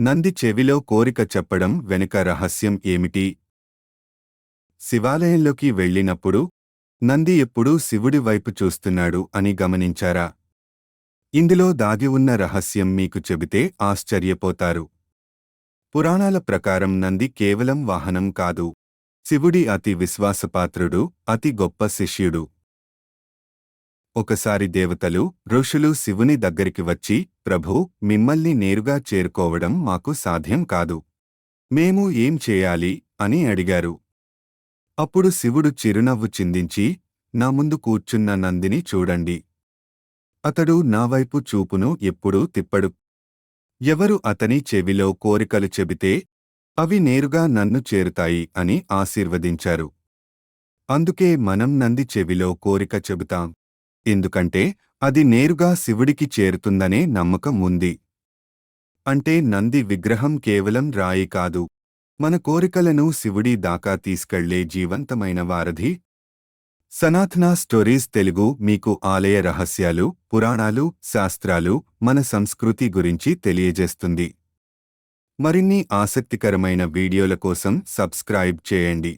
నంది చెవిలో కోరిక చెప్పడం వెనుక రహస్యం ఏమిటి? శివాలయంలోకి వెళ్ళినప్పుడు నంది ఎప్పుడూ శివుడి వైపు చూస్తున్నాడు అని గమనించారా? ఇందులో దాగి ఉన్న రహస్యం మీకు చెబితే ఆశ్చర్యపోతారు. పురాణాల ప్రకారం నంది కేవలం వాహనం కాదు. శివుడి అతి విశ్వాసపాత్రుడు అతి గొప్ప శిష్యుడు. ఒకసారి దేవతలు ఋషులు శివుని దగ్గరికి వచ్చి ప్రభూ మిమ్మల్ని నేరుగా చేరుకోవడం మాకు సాధ్యం కాదు. మేము ఏం చేయాలి? అని అడిగారు. అప్పుడు శివుడు చిరునవ్వు చిందించి నా ముందు కూర్చున్న నందిని చూడండి. అతడు నా వైపు చూపును ఎప్పుడూ తిప్పడు. ఎవరు అతని చెవిలో కోరికలు చెబితే అవి నేరుగా నన్ను చేరుతాయి అని ఆశీర్వదించారు. అందుకే మనం నంది చెవిలో కోరిక చెబుతాం. ఎందుకంటే అది నేరుగా శివుడికి చేరుతుందనే నమ్మకం ఉంది. అంటే నంది విగ్రహం కేవలం రాయి కాదు. మన కోరికలను శివుడి దాకా తీసుకెళ్ళే జీవంతమైన వారధి. సనాతన స్టోరీస్ తెలుగు మీకు ఆలయ రహస్యాలు పురాణాలు శాస్త్రాలు మన సంస్కృతి గురించి తెలియజేస్తుంది. మరిన్ని ఆసక్తికరమైన వీడియోల కోసం సబ్స్క్రైబ్ చేయండి.